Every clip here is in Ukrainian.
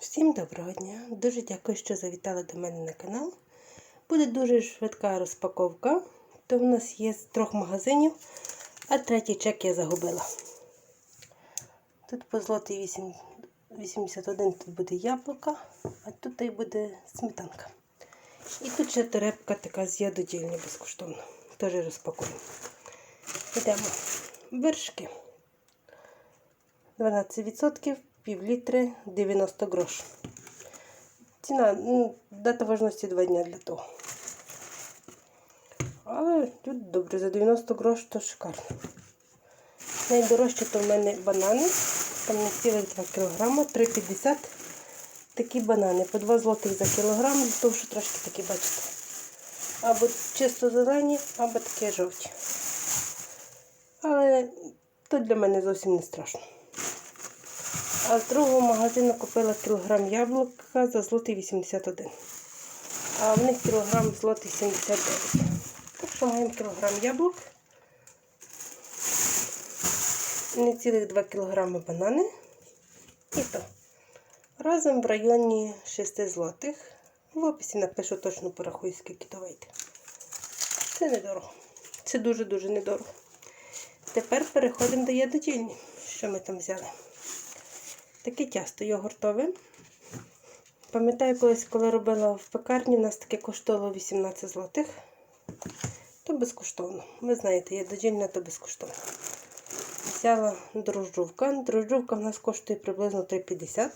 Всім доброго дня! Дуже дякую, що завітали до мене на канал. Буде дуже швидка розпаковка. То в нас є з трьох магазинів, а третій чек я загубила. Тут по злотий 8, 81 тут буде яблука, а тут і буде сметанка. І тут ще терепка така з ядодільні безкоштовно. Теж розпакуємо. Йдемо. Вершки. 12%, пів літри, 90 грош. Ціна, ну, дата важності 2 дня для того. Але тут добре, за 90 грош то шикарно. Найдорожче то в мене банани. Там не цілих 2 кг, 3,50 такі банани. По 2 злотих за кілограм, то що трошки такі, бачите. Або чисто зелені, або такі жовті. Але то для мене зовсім не страшно. А з другого магазину купила кілограм яблука за злотий 81. А в них кілограм злотий 79. Так що маємо кілограм яблук. Не цілих 2 кілограми банани. І то. Разом в районі 6 злотих. В описі напишу точно порахую, скільки то вийде. Це недорого. Це дуже-дуже недорого. Тепер переходимо до ядодільні. Що ми там взяли? Таке тісто йогуртове. Пам'ятаю, колись, коли робила в пекарні, у нас таке коштувало 18 злотих. То безкоштовно. Ви знаєте, ядодільне, то безкоштовно. Взяла дрожжувка. Дрожжувка в нас коштує приблизно 3,50.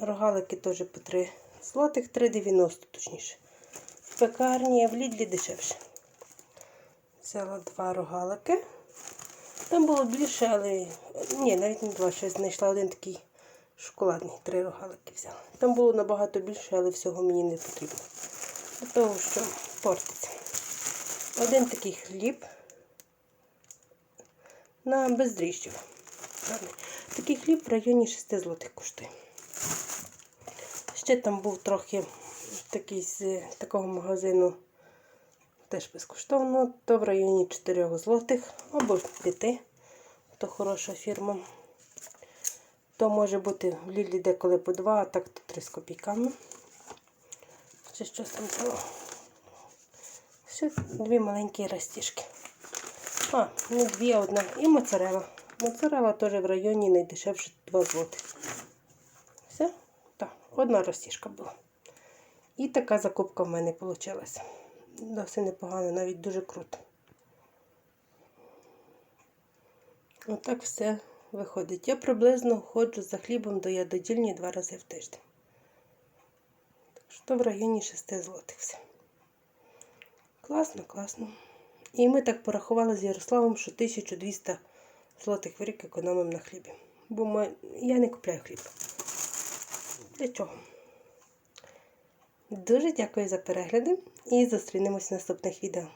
Рогалики теж по 3 злотих, 3,90 точніше. В пекарні, в лідлі дешевше. Взяла два рогалики. Там було більше, але ні, навіть не два, ще знайшла один такий шоколадний, три рогалики взяла. Там було набагато більше, але всього мені не потрібно. Для того, що портиться. Один такий хліб на бездріжджів. Такий хліб в районі 6 злотих коштує. Ще там був трохи такий з такого магазину теж безкоштовно, то в районі 4 злотих або 5, то хороша фірма. То може бути в Лілі деколи по 2, а так то 3 з копійками. Ще щось там було. Ще дві маленькі растіжки. А, не дві, а одна. І моцарела. Моцарела теж в районі найдешевше 2 злотих. Все? Так, одна ростіжка була. І така закупка в мене вийшла. Досить непогано, навіть дуже круто. Отак все виходить. Я приблизно ходжу за хлібом до ядодільні два рази в тиждень. Так що в районі 6 злотих все. Класно, класно. І ми так порахували з Ярославом, що 1200 злотих в рік економимо на хлібі. Бо ми... я не купляю хліб. Для чого? Дуже дякую за перегляди і зустрінемось в наступних відео.